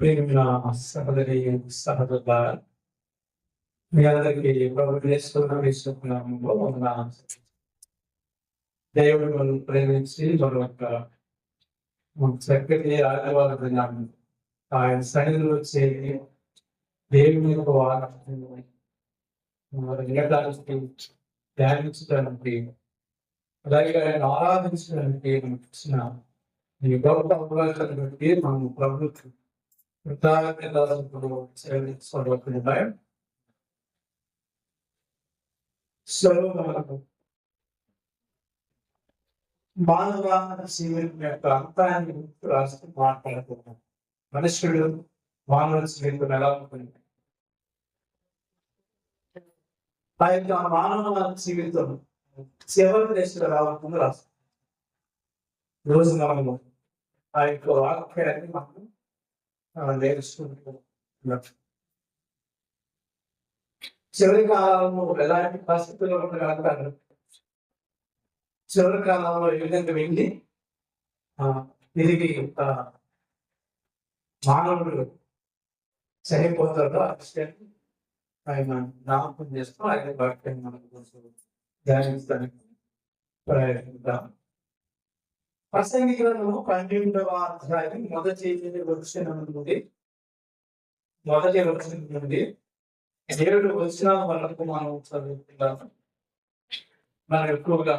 ప్రేమిన సహోదరి సహోదరుల మీ అందరికీ ప్రభు వేసుకున్నాము దేవుడు మనం ప్రేమించి మన యొక్క చక్కటి ఆదివారం దినాన్ని ఆయన సన్నిధిలో చేరి దేవుని యొక్క వారాన్ని వినడానికి ధ్యానించడానికి అలాగే ఆయన ఆరాధించడానికి మనకి ఇచ్చిన ఈ గొప్ప అవకాశాన్ని బట్టి మనం ప్రభుత్వం సో మనకు మానవ జీవితం యొక్క అంతాన్ని రాస్తూ మాట్లాడుతున్నాం మనుషుడు మానవ జీవితం ఎలా ఉంటుంది ఆ యొక్క మానవ జీవితం చివరి దశలో ఎలా ఉంటుందో రాస్తాం రోజు మనము ఆ యొక్క వాక్యాన్ని మనం చివరి కాలంలో ఎలాంటి పరిస్థితుల్లో ఉండగలుగుతారు చివరి కాలంలో ఏ విధంగా వెళ్ళి తిరిగి ఆ, మానవుడు చనిపోతాడో ఆ విషయాన్ని ఆయన జ్ఞాపకం చేస్తూ ఆయన వాక్యాన్ని మనం ధ్యానించడానికి ప్రయత్నిద్దాం. ప్రసంగి గ్రంథము పన్నెండవ అధ్యాయం మొదటి వచ్చిన నుండి మొదటి వచ్చిన నుండి ఏడు వచ్చిన వరకు మనం చదువుతున్నాము మనం ఎక్కువగా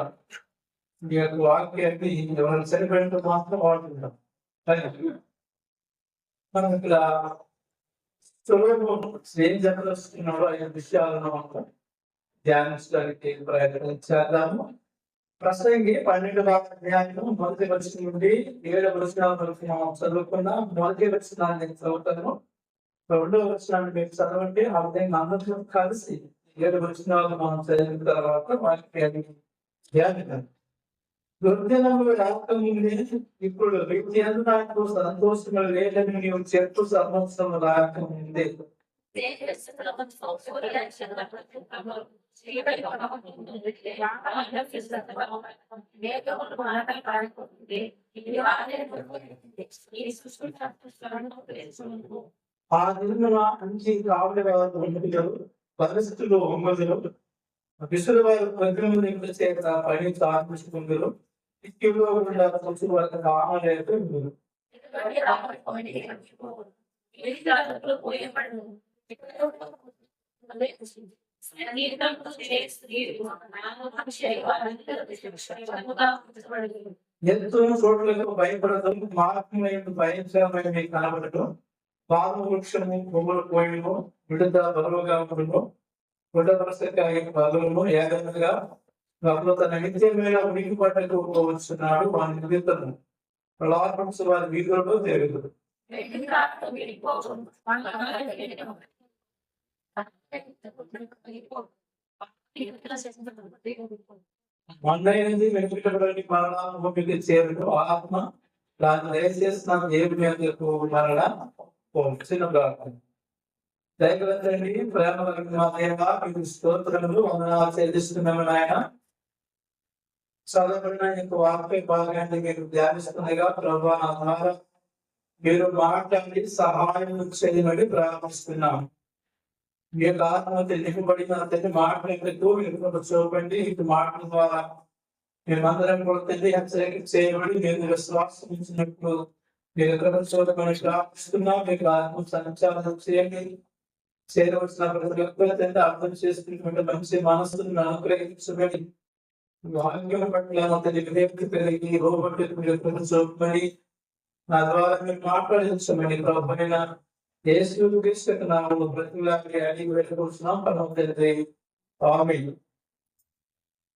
మీ యొక్క వాక్యాన్ని ఎవరు చనిపోయినట్టు మాత్రం వాడుతుంటాం మనం ఇక్కడ ఏం చెప్పదలుస్తున్నాడో ఆ విషయాలను మనం ధ్యానించడానికి ప్రయత్నం చేద్దాము ప్రస్తుతానికి పన్నెండు అధ్యాయులు మొదటి వచ్చిన నుండి ఏడు వచ్చిన వరకు మనం చదువుకున్న మొదటి వచ్చినాన్ని చదువుతాను రెండవ వచ్చినాన్ని మీరు చదవండి. ఆ విధంగా అందరితో కలిసి ఏడు వచ్చినాలు మనం చదివిన తర్వాత వాటికి ధ్యానం దుర్దినములు రాకముందే ఇప్పుడు విద్యను నాకు సంతోషము లేదని నీవు చెట్టు సంవత్సరం రాకముందే ఆ దినమున మంచి కావలి పరిస్థితులు ఒంగదులు విసుల చేత పని ఆత్మశుకుందరు ఇక్కిలో ఉన్న పశువు వరకు కామలేదు ఎంతో చోట్లకు భయపడటం మార్గమైన భయంకరమైన కనబడటం పాము వృక్షము కొమ్మలు కోయము విడుద బరువుగా ఉండము గుడ్డపరసకాయ బలువును ఏదనగా ప్రభుత్వ తన నిత్యమైన ఉనికి పట్టకు వచ్చినాడు వాని నిమిత్తము ప్రలాపంస్ వారి వీధులలో జరుగుతుంది మొన్నైనది వెనుకబడి మరణానికి చేరుడు ఆత్మ దాన్ని దయచేసి నాకు దేవుని యొక్క మరణ? చిన్న ప్రార్థన. దయగలండి ప్రేమ మా దేవ మీకు స్తోత్రములు వందనాలు చెల్లిస్తున్నాము నాయన. చదవబడిన యొక్క వాక్య భాగాన్ని మీరు ధ్యానిస్తుండగా ప్రభా నా ద్వారా మీరు మాట్లాడి సహాయం చేయమని ప్రార్థిస్తున్నాము. మీ యొక్క ఆత్మ తెలియబడిన తండ్రి మాట్లాడుతూ మీరు చూపండి ఇటు మాటల ద్వారా మేమందరం కూడా తండ్రి హెచ్చరిక చేయబడి మీరు విశ్వాసం ఉంచినట్లు మీరు ఎక్కడ చూడమని ప్రార్థిస్తున్నాం మీకు ఆత్మ సంచాలనం చేయండి చేయవలసిన ప్రజలకు తండ్రి అర్థం చేసుకున్నటువంటి మంచి మనస్సును అనుగ్రహించబడి వాక్యం పట్ల తండ్రి వివేక్తి పెరిగి రోబోట్ మీరు చూపమని నా ద్వారా మీరు మాట్లాడించమని ప్రభుత్వ యేసు క్రీస్తు నామములో బ్రతిలాడి అడిగి పెట్టుకుంటున్నాం. పరమ తండ్రి ఆమేన్.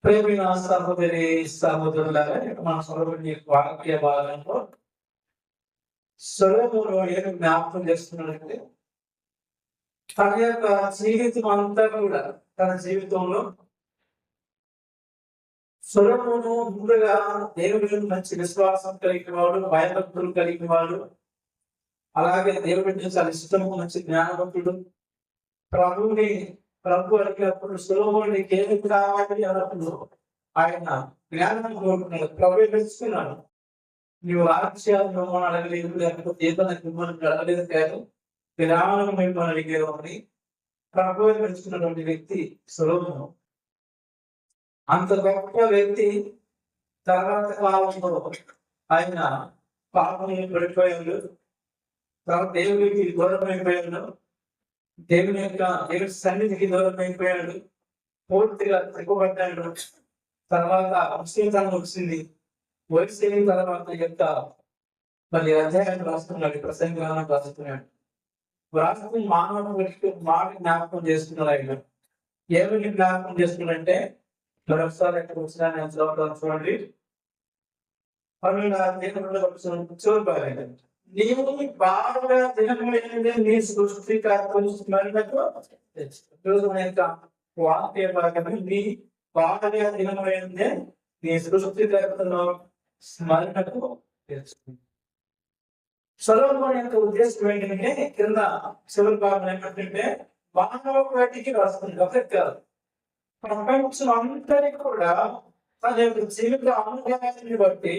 ప్రేమిన సహోదరి సహోదరులారా మన సహోదరుని వాక్య భాగంలో సొలమును ఏం జ్ఞాపకం చేస్తున్నాడంటే తన యొక్క జీవితం అంతా కూడా తన జీవితంలో సొలమును ముందుగా దేవుడు మంచి విశ్వాసం కలిగిన వాడు భయభక్తులు కలిగిన వాడు. అలాగే దేవుడి చాలా ఇష్టము మంచి జ్ఞానవంతుడు. ప్రభువుని ప్రభు అడిగినప్పుడు సులభుడికి ఏమి కావాలి అన్నప్పుడు ఆయన జ్ఞానం కోరుకున్నాడు. ప్రభు తెలుసుకున్నాడు నీవు రాజ్యాలు మిమ్మల్ని అడగలేదు లేకపోతే ఏదైనా మిమ్మల్ని అడగలేదు కాదు జ్ఞానం మిమ్మల్ని అడిగారు అని ప్రభు పెంచుకున్నటువంటి వ్యక్తి సులభం అంత గొప్ప వ్యక్తి తర్వాత కాలంలో ఆయన పాపం పడిపోయాడు? తర్వాత దేవుడికి దూరం అయిపోయాడు దేవుని యొక్క దేవుడి సన్నిధికి దూరం అయిపోయాడు పూర్తిగా తిప్పబడ్డాడు. తర్వాత అభిషేకాన్ని వచ్చింది. వయసు తర్వాత యొక్క మరి అధ్యాయం రాస్తున్నాడు ప్రసంగాలను రాస్తున్నాడు. రాష్ట్రం మానవ మాట జ్ఞాపకం చేస్తున్నారు ఆయన. ఏమని జ్ఞాపకం చేస్తున్నాడంటే మరొకసారి ఎక్కడ వచ్చినా నేను చూడండి. పన్నెండు చూడబాలి నీవు బాగా దినమైనది నీ సృష్టికర్తను స్మరణకు వాక్య భాగమే నీ బాగా దినమైనదే నీ సృష్టికర్తను స్మరణకు తెచ్చుకుంది సొలొమోను యొక్క ఉద్దేశం ఏంటంటే కింద చివరి భాగం ఏమిటంటే మానవ వాటికి వస్తుంది. ఒకరికి కాదు. ప్రపంచం అంతరికి కూడా తన జీవిత అనుభవాన్ని బట్టి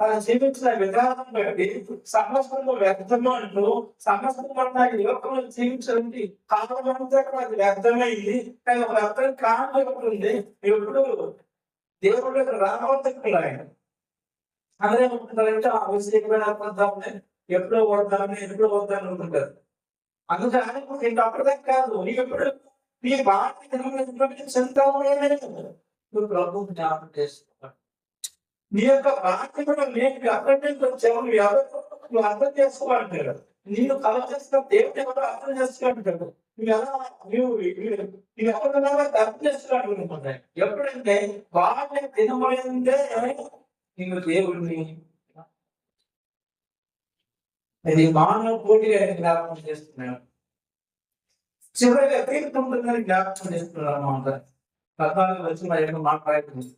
తన జీవించిన విధానం బట్టి సమస్తము వ్యర్థము అంటూ సమస్తము పడిన యువకులు జీవించండి కాలం అంతా కూడా అది వ్యర్థమైంది. కానీ ఒక కాదు కానుంది ఎప్పుడు దేవుడు రావద్దు ఆయన. అదే ఉంటుందంటే ఆ విషయమైన అబద్ధాన్ని ఎప్పుడో వద్దామని ఎప్పుడో వద్దామని ఉంటుంటారు అందుకని అనుకుంటే ఇంకా అప్పటిదాకా కాదు. ఎప్పుడు మీ బాధ్యత నువ్వు ప్రభు జ్ఞాపకం చేస్తున్నావు నీ యొక్క బాధ్యత నేను అర్థం చేసుకొచ్చావు నువ్వు ఎవరు నువ్వు అర్థం చేసుకోవాలంటారు నేను కల చేసిన దేవుడు ఎవరో అర్థం చేసుకోవాలంటారు నువ్వు ఎలా నువ్వు నువ్వు ఎవరినైనా అర్థం చేసుకోవాలనుకుంటున్నాయి ఎప్పుడంటే బాగా దినమైందే నీకు దేవుడిని అది మానవ పోటీగా జ్ఞాపకం చేస్తున్నాను చివరిగా తీర్థం ఉంటుందని జ్ఞాపకం చేస్తున్నాను అన్నమాట పద్నాలుగు వచ్చి మరి ఏమో మాట్లాడుతుంది.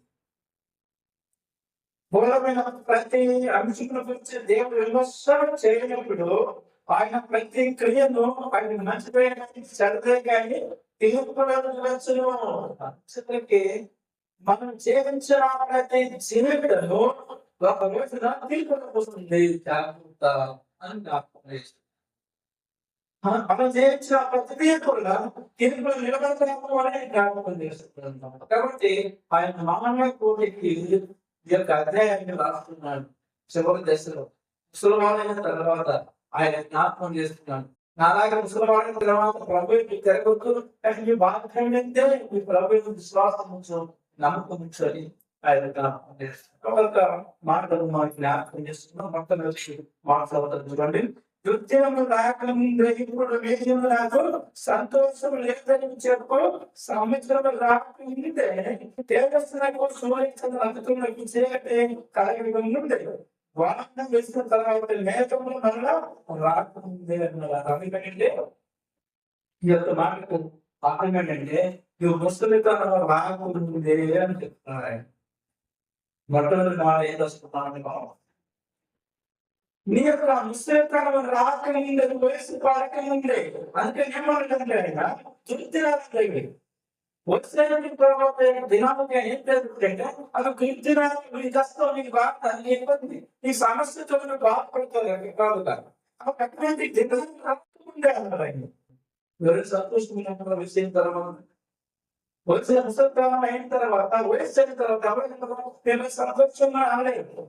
పూర్వమైన ప్రతి అంశం గురించి దేవుడు విమర్శనం చేయనప్పుడు ఆయన ప్రతి క్రియను ఆయన మంచిపోయిన సరిదే కానీ తీర్పులను అంశకి మనం జీవించిన ప్రతి జీవితము ఒక రోజున తీర్పు వస్తుంది జాగ్రత్త అని నాకు మనం చేయించిన ప్రతి కూడా తీర్పులో నిలబడతాము అని జ్ఞాపకం చేస్తున్నాం కాబట్టి ఆయన మానవ కోటికి ఈ యొక్క అధ్యాయాన్ని రాస్తున్నాడు చివరి దశలో. ముసలివాడైన తర్వాత ఆయన జ్ఞాపకం చేస్తున్నాడు. నాలాగా ముసలివాడైన తర్వాత ప్రభు తిరగొద్దు మీ బాధ్యత మీ ప్రభు విశ్వాసం ఉంచు నమ్మకం ఉంచు ఆయన జ్ఞాపకం చేస్తున్నారు మాటలు మనకి జ్ఞాపకం చేస్తున్నాం. పక్కన మాట చూడండి. నృత్యము రాకముందే ఇప్పుడు వేదం నాకు సంతోషం లేదని చెప్పు. సంవత్సరం రాకముందే తేజస్సునకు సూర్యచంద్ర అందుతున్నకు చేయటే కలిగి ఉండే వాహనం వేసిన తర్వాత మేఘము మరలా రాకముందే అన్నారు అందుకంటే ఈ యొక్క మాటకు అర్థం ఏంటంటే నువ్వు ముసలితనం రాకముందే అని చెప్తున్నారు ఆయన. మొట్టమొదటి మాట ఏం వస్తున్నాను నీ యొక్క ముసలితనం రాకముందే వయసు పడకముందే అందుకని ఏమంటుంటే ఆయన తృప్తి రాలేదు వచ్చిన తర్వాత దినాలుగా ఏం జరుగుతుందంటే అది కీర్తినాలు నీ కష్టం నీకు బాధ నీ ఇబ్బంది నీ సమస్యతో నువ్వు బాధపడుతుంది కాదు కాదు. అటువంటి దినాలు రాకముందే అన్నారు ఎవరు సంతోషమైన విషయం తర్వాత వచ్చిన ముసలితనం అయిన తర్వాత వయసు అయిన తర్వాత నేను సంతోషంగా ఆడలేదు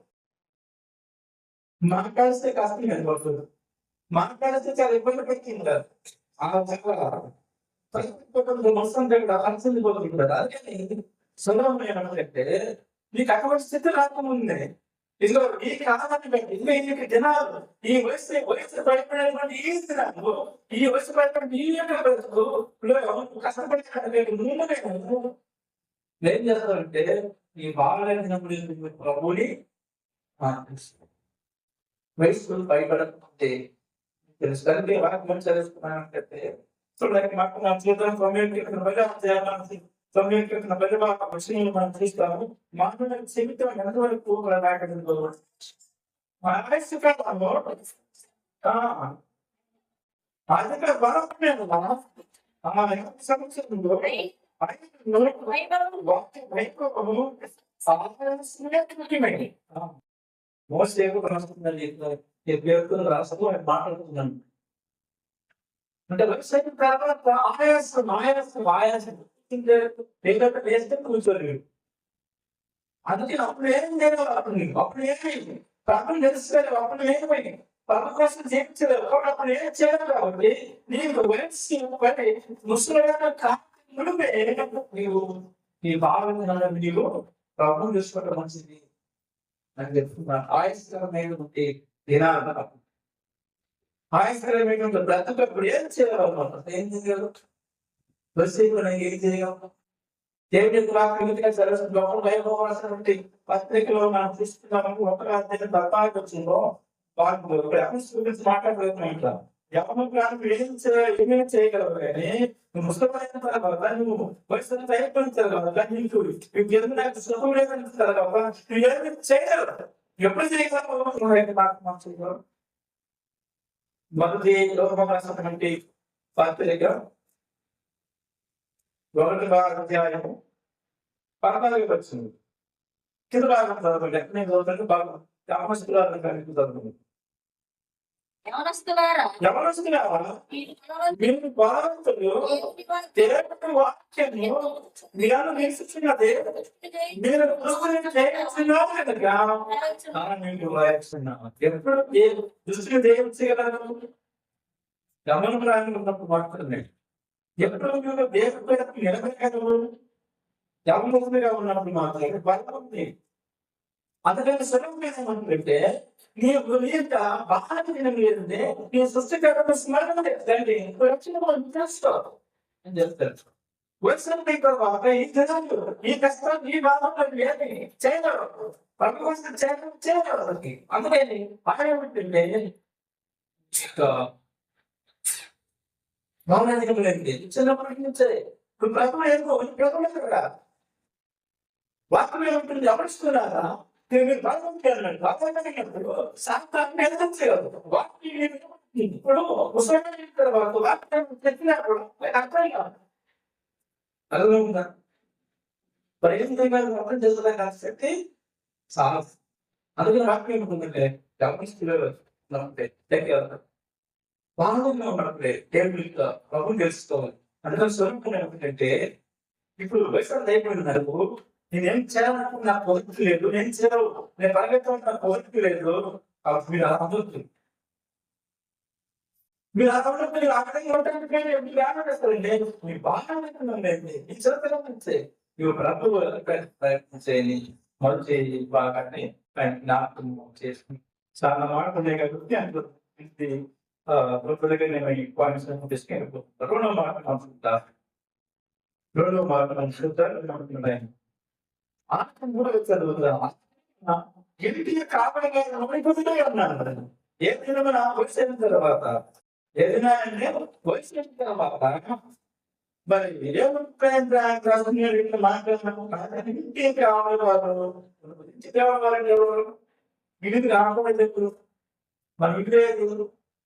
మాట్లాడిస్తే కాస్త కనబడుతుంది మాట్లాడిస్తే చాలా ఇబ్బంది పెట్టింది కదా. ఆ మొత్తం దగ్గర అలసింది పోతుంది కదా. అందుకని సులభం ఏమంటే మీకు అటువంటి స్థితి రాకముందే ఇందులో ఈ కాలాన్ని బట్టి ఇదిగో ఈ ఈ వయసు వయసు పడిపోయినటువంటి ఈ దినాలు ఈ వయసు పడినటువంటి ఈ యొక్క బ్రతుకు కష్టపడి ముందు ఏం చేస్తారంటే ఈ బాగా ప్రభుని వయసు భయపడకపోతే తెలుసు కానీ వాక్యం చదువుకున్నానంటే చూడడానికి మాకు నా జీవితం తొమ్మిది చేయాలని తొమ్మిది బలి మనం చూస్తాము. మానవ జీవితం ఎంతవరకు రాకడంలో మా ఆయుష్ అధిక సంవత్సరంలో వైభవము మోస్ట్ ఎక్కువ రాస్తుందని పేరుతో ఆయన మాట్లాడుతున్నాను. అంటే వ్యవసాయం తర్వాత ఆయాసం ఆయాసం ఆయాసం. ఏదైతే వేస్తే కూర్చోలేడు అందుకే అప్పుడు ఏం లేదు అప్పుడు. అప్పుడు ఏమైంది? పాపం తెలుసుకోలేదు. అప్పుడు ఏమైంది? ప్రభు కోసం చేయించలేదు కాబట్టి అప్పుడు ఏం చేయలేదు కాబట్టి నీకు వయస్సు పడి ముసలిగా కాకుండా నీవు నీ భావన నీవు ప్రభుత్వం చూసుకోవడం మంచిది. అని చెప్తున్నాను ఆయుష్కరమైన దినాలు ఆయుష్కరమైన బ్రతకప్పుడు ఏం చేయాలి ఏం చేయాలి? ఏం చేయగలం దేవుడి వాక్యంగా సరస్సు లోపల పత్రికలో మనం చూస్తున్నాము ఒక అధ్యాయం పద్నాలుగు వచ్చిందో వాళ్ళు ఎవరి గురించి ఎవరి ప్రాణం చేయగలవు కానీ నువ్వు ముసలమైన తర్వాత నువ్వు వయసులో ప్రయత్నించాలి నీకు నీకు ఎదురు నాకు సుఖం లేదనిపిస్తారు నువ్వు ఏమి చేయగలవు. ఎప్పుడు చేయగలవు మొదటి లోకం రాసినటువంటి పత్రిక. ఒకటి భాగం అధ్యాయము పద్నాలుగు వచ్చింది. కింద భాగం చదవండి నేను చదువుతుంటే బాగా యవనస్తులారా, మీరు దేవుని వాక్యము మీరు నిలుస్తున్నది మీరు ఎప్పుడు దృష్టిని దేవుడు గమనం రాని ఉన్నప్పుడు మాత్రమే. ఎప్పుడు మీరు దేవుడి మీద నిలబెట్టగలరు గమనంగా ఉన్నప్పుడు మాత్రమే. బలం ఉంది అంతకంటే సర్వోపేతం ఏమంటుంటే నీ యొక్క బాధ్యత ఏంటంటే నీ సృష్టికరణ స్మరణ తండ్రి రక్షణ చేస్తావు అని చెప్తారు. వచ్చిన తర్వాత ఈ జనాలు ఈ కష్టం ఈ బాధలు ఏమి చేయగలరు ప్రభు కోసం చేయడం చేయగలరు అందుకని బాగా ఏమిటంటే మౌనాధికం లేదు చిన్నప్పటి నుంచే ఇప్పుడు ప్రభు ఏమో ప్రభుత్వం కదా. వాక్యం ఏమిటంది? ఎవరిస్తున్నారా నేను బాగుంటాను బాగుంటాను సాధారణ ఇప్పుడు ముసలి తర్వాత వాక్యం చెప్పినప్పుడు అర్థం కాదు. అర్థమవుతుందా ప్రయోజనంగా అర్థం చేసుకోవడానికి ఆసక్తి చాలా అందుకని వాక్యం ఉంటుందంటే గమనిస్తున్నారు ఉన్నప్పుడే టేబుల్ తెలుసుకోవాలి. అందుకని స్వరూపం ఏమిటంటే ఇప్పుడు వయసు అయిపోయినారు నేనేం చేయాలనుకున్న నా కోరిక లేదు నేను చేయవు నేను పరిగెత్తాలని నా కోరిక లేదు. కాబట్టి మీరు అలా అవ్వద్దు మీరు అలా ఉన్నప్పుడు మీరు అక్కడికి ఉండడానికి మీరు ఆనందిస్తారండి మీ బాగా ఆనందండి మీ చిరతలో నుంచి. ఇవి ప్రభు ప్రయత్నించేయని మొదలు చేయి బాగానే జ్ఞాపకం చేసుకుని చాలా మాటలు ఉన్నాయి కాబట్టి అందులో ప్రభు నేను ఈ పాయింట్స్ తీసుకెళ్ళిపోతున్నాను రెండో మాట అనుకుంటా రెండో మాట అనుకుంటాను ఆత్మ కూడా చదువుతాం ఇంటి కాపడిగా నమ్మిపోతూనే ఉన్నాను ఏ దినమున వచ్చిన తర్వాత ఏదైనా అంటే వచ్చిన తర్వాత మరి ఏమైనా మాట్లాడుతున్నాము ఇంటికి కావాలి వాళ్ళు ఇంటికి కావాలని ఎవరు? ఇంటికి రాకపోతే ఎవరు మన ఇంటి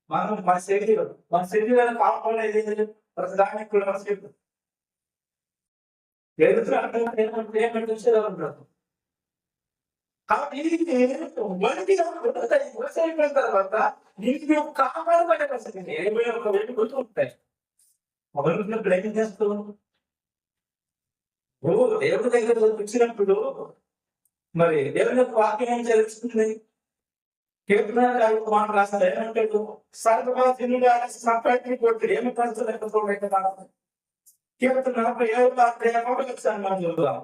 మనం మన శరీరం. మన శరీరాన్ని కాపాడేది ప్రతిదానికి కూడా మన శరీరం కాబట్టి వడికి అయిపోయిన తర్వాత నీకు కాపాడబడే పరిస్థితి ఇరవై ఒక వెయ్యి గుర్తు ఉంటాయి. మొదలున్నప్పుడు ఏం ఓ దేవుడి దగ్గర వచ్చినప్పుడు మరి దేవుని యొక్క వాక్యం ఏం తెలుస్తుంది మాట రాస్తారు ఏమంటాడు సర్వదినుడు సంపత్తి కొట్టి ఏమి పంచలేకపోతే కీర్తన నలభై ఏడు ఒకటి వచ్చాను మనం చూద్దాం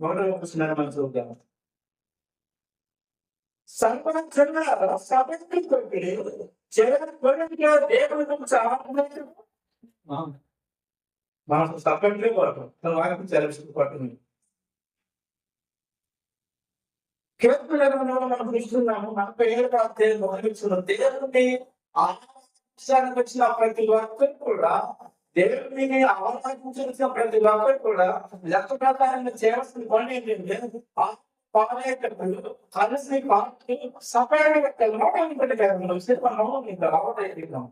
ఒకటి వచ్చిన మనం చూద్దాం సర్వజన సభకి కొట్టి చివరిగా దేవుడి గురించి ఆనందించు మనం సపరేట్లే కొడతాం తన వాక్యం మనం చూస్తున్నాము నలభై ఏడు అధ్యాయం మొదలుచున్నాం దేవుని ఆశయానికి వచ్చిన ప్రతి ఒక్కరు కూడా దేవుని ఆరాధించిన ప్రతి ఒక్కరు కూడా లెక్క ప్రకారంగా చేయాల్సిన పని ఏంటంటే ఆ పాడేటప్పుడు కలిసి పాటి సపరేట్ పెట్టాలి నోట్ పెట్టాలి సినిమా నోట్ ఇంకా రావట్లేదు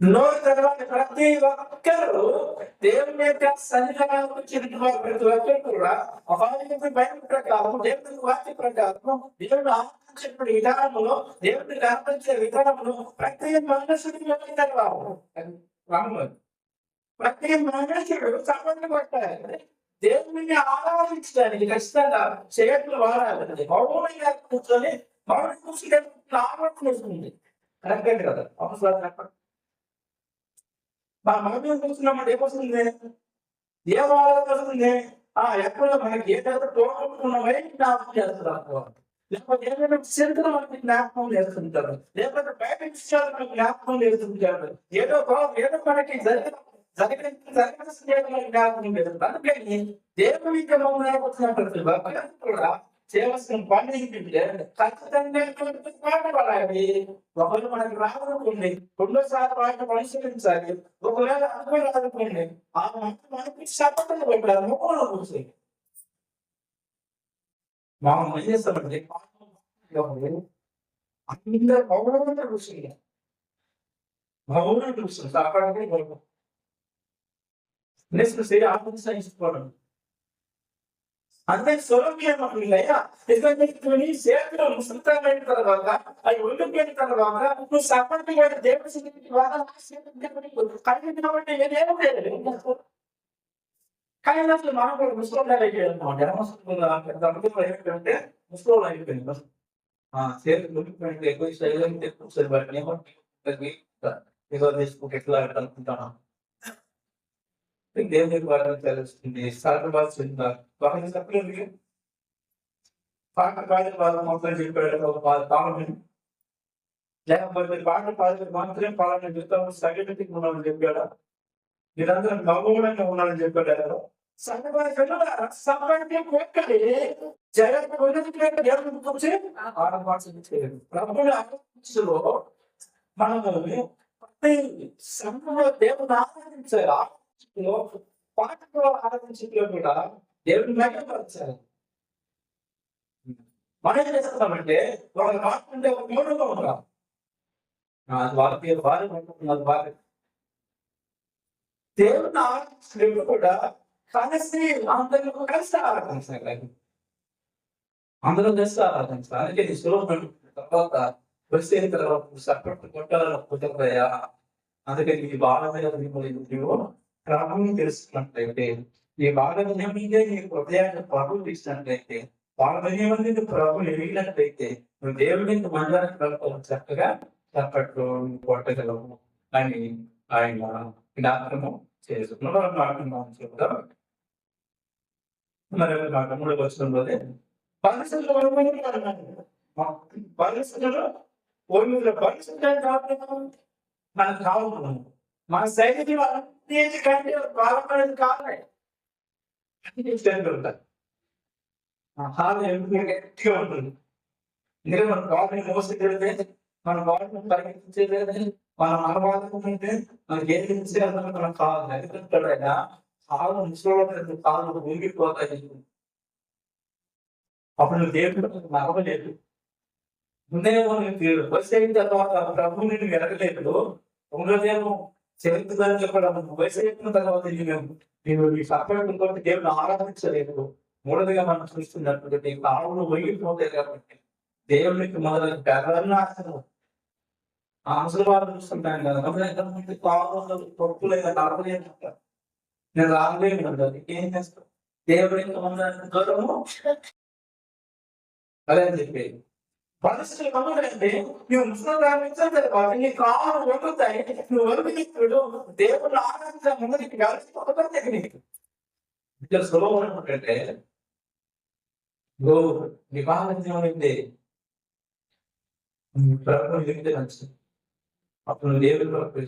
నోరు తెరవాలి ప్రతి ఒక్కరు దేవుని యొక్క సన్నిధానానికి వచ్చిన ప్రతి ఒక్కరు కూడా ఒక భయం ప్రకారం దేవుని వాక్య ప్రకారం దేవుని ఆలోచించిన విధానంలో దేవుని ఆలోచించే విధానంలో ప్రతి మనుషుడికి తెరవాలి ప్రతి మనుషుడు సంబంధం పట్టాలి దేవుని ఆరాధించడానికి ఖచ్చితంగా చేతులు వాడాలి మౌనంగా కూర్చొని మౌనం కూర్చుని ఆలోచన వస్తుంది కదా? అవసరం చెప్పండి మా మౌనం చూస్తున్నామంటే ఏమొస్తుంది? ఏ ఆలోచన వస్తుంది. ఆ ఎక్కడ మనకి ఏదైతే తోడుకున్నామై జ్ఞాపకం చేస్తున్నారు లేకపోతే ఏదైనా చరిత్ర మనకి జ్ఞాపకం చేస్తుంటారు. లేకపోతే బయట విషయాలు మనకి జ్ఞాపకం చేస్తుంటారు. ఏదో ఏదో మనకి జరిగిన జరిగిన జరిగిన జ్ఞాపకం చేస్తుంది అందుకని దేవుని యొక్క మౌనం వచ్చిన ప్రతి కూడా చేయవలసిన పని ఏంటంటే ఖచ్చితంగా ఇటువంటి పాట పడాలి ఒకరు మనకి రావాలనుకోండి రెండోసారి పాట పరిశీలించాలి ఒకవేళ అనుకోని రాదనుకోండి ఆ మాట మనకి శపథం పెట్టాలి ముఖంలో కూర్చొని మనం ఏం చేస్తామంటే అందరూ మౌనంగా కూర్చుని మౌనంగా కూర్చుని అక్కడికి నెక్స్ట్ సరే ఆత్మసాయించుకోవడం అంతే సొలభ్యం అయ్యా ఎందుకంటే నీ చేతిలో ముసలితమైన తర్వాత అవి ఉండిపోయిన తర్వాత నువ్వు సపండి వాడి దేవుడి కాబట్టి ఏదేమో లేదు కానీ అసలు మనం కూడా ముస్లింలు అయిపోయింది ముసలి అయిపోయింటే ముస్లింలు అయిపోయింది ఆ ఎక్కువ ఎక్కువ తీసుకుంటే ఎట్లా అనుకుంటాను దేవుని వారిని తెలుస్తుంది సర్వసింద వాటిని చెప్పలేదు పాట పాడిన వాళ్ళు మొత్తం చెప్పాడు పాలన లేకపోతే పాట పాడిన మాత్రమే పాలన చెప్తాము సగటికి ఉన్నామని చెప్పాడా మీరందరూ మగవుడంగా ఉన్నారని చెప్పాడు సమయం మనము ప్రతి సమయంలో దేవుని ఆరాధించారు పాటలో ఆరాధించలో కూడా దేవుని మహిమపరచాలి మనం ఏం చేస్తామంటే ఒక మాట ఒక మూడుగా ఉంటాం వాళ్ళ పేరు వారి అనుకుంటున్నారు వారి దేవుని ఆరాధించడం కూడా కలిసి అందరూ కలిసి ఆరాధించాలి. అందరూ కలిసి ఆరాధించాలి. అందుకే ఈ శ్లోకం తర్వాత వచ్చిన తర్వాత సపరేట్ కొట్టాలని కుదరదయా అందుకని ఈ బాలమైన నువ్వు క్రమాన్ని తెలుసుకున్నట్లయితే ఈ బాలమైన నీ హృదయాన్ని ప్రభు ఇచ్చినట్లయితే బాలమైన మంది ప్రభు ఎరిగినట్లయితే నువ్వు దేవుడి మందిరానికి వెళ్ళిపోవడం చక్కగా చక్కట్లో కొట్టగలవు అని ఆయన జ్ఞాపకము చేసుకున్నాం మాట్లాడుతున్నాం చెప్తాం మరి మాట మూడు వచ్చినది పరిస్థితులు పరిస్థితులు పరిస్థితులు మనకు కావాలి మన శైలి అన్నిటి కంటే బాధపడేది కావాలి. ఉంటుంది హాలు గట్టిగా ఉంటుంది? ఎందుకంటే మన బాడీని మోసుకెళ్తే మన బాడీని పరిగెత్తించేది మనం అనుభవాలనుకుంటే మనకి ఏం చేయాలని మనం కావాలి ఎందుకంటే కాలు ముసలి కాళ్ళు ఊగిపోతాయి. అప్పుడు నువ్వు దేవుడు నడవలేదు ముందే నేను వయసు తర్వాత ప్రభు నేను ఎరగలేదు ఉండదేమో చరిత్రని చెప్పడం వయసు అయిన తర్వాత నేను నేను ఈ సపరేట్ ఇంకోటి దేవుని ఆరాధించలేదు. మూడదిగా మనం చూస్తున్నటువంటి కాళ్ళు ఊగిపోతాయి కాబట్టి దేవునికి మొదలైన పెదనాశనం ఆ ముసలివారు చూస్తుంటాను కదా. ఎంతమంది కాళ్ళు తొక్కులేదు నడవలేదు నేను రాలేను అంటారు ఏం చేస్తావు దేవుడి గౌరవం అదే అని చెప్పేది. పరిస్థితులు కమ్ముడంటే నువ్వు ముస్లిం ప్రారంభించాలి నీ కాలు వండుతాయి నువ్వు వండుకుడు దేవుడు ఆనంద ముందుకి కలిసి నీకు ఇక్కడ సులభం ఏంటంటే నువ్వు వివాహం ఏమైంది ప్రభుత్వం ఎదిగితే మంచిది అప్పుడు నువ్వు దేవుడి ప్రభు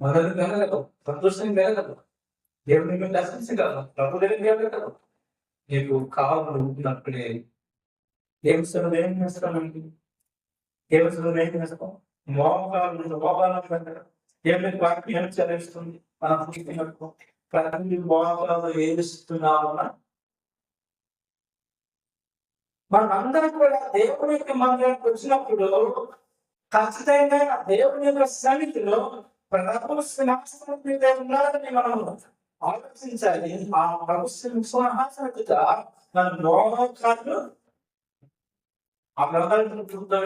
మొదలు కలగదు సంతోషం కలగదు దేవుడి మీద దర్శించగలరు ప్రభు దగ్గర కలగదు నీకు కావాలి ఉంటున్నప్పుడే దేవస్థానం ఏం చేస్తామండి దేవస్థానం ఏం చేస్తాం మోహాలు మోహాలు దేవుని వాక్యం చదివిస్తుంది? మనం ప్రతి మోహాలు ఏమిస్తున్నామన్నా మనందరం కూడా దేవుని యొక్క మందిరానికి వచ్చినప్పుడు ఖచ్చితంగా దేవుని యొక్క సన్నిధిలో ప్రభు సింహాసనం మీద ఉన్నారని మనం ఆలోచించాలి. ఆ ప్రభు సింహాసనం మన లోకాలు ఆ లోకాలను చూద్దాం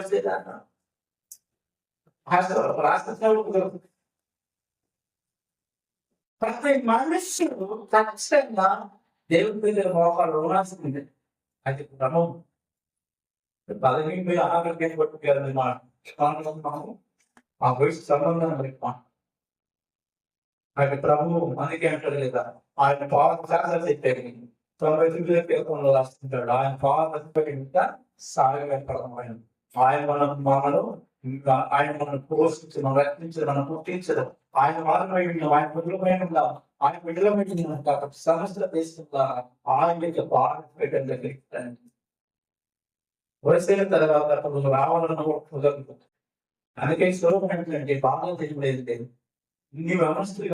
ప్రతి మనుష్యుడు ఖచ్చితంగా దేవుడి మీద మోకాలు ఉండాల్సిందే అది క్రమం. పదవి మీద ఆకలికి పట్టుకెళ్ళి మా మనము ఆ వయసు సంబంధం పెట్టుకోం ఆయన ప్రభు అందుకే అంటాడు లేదా ఆయన పాత శాసనం చెప్పాడు తొంభై తొమ్మిది పేపర్లో రాస్తుంటాడు ఆయన పాత ఇంకా సాగపడమైన ఆయన మనం మనలో ఇంకా ఆయన మనం పోషించడం రక్షించడం మనం పుట్టించడం. ఆయన మార్గమై వారమైన ఆయన బిడ్డలమై బిడ్డలమైన ఆయన బిడ్డలమైన సహస్ర దేశంగా ఆయన యొక్క బాధ పెట్టడం దగ్గరికి వయసైన తర్వాత కొంచెం రావాలన్న కూడా కుదరదు. అందుకే స్వరూపం ఏంటంటే బాగా తెలియలేదు. నీ అమస్తుగా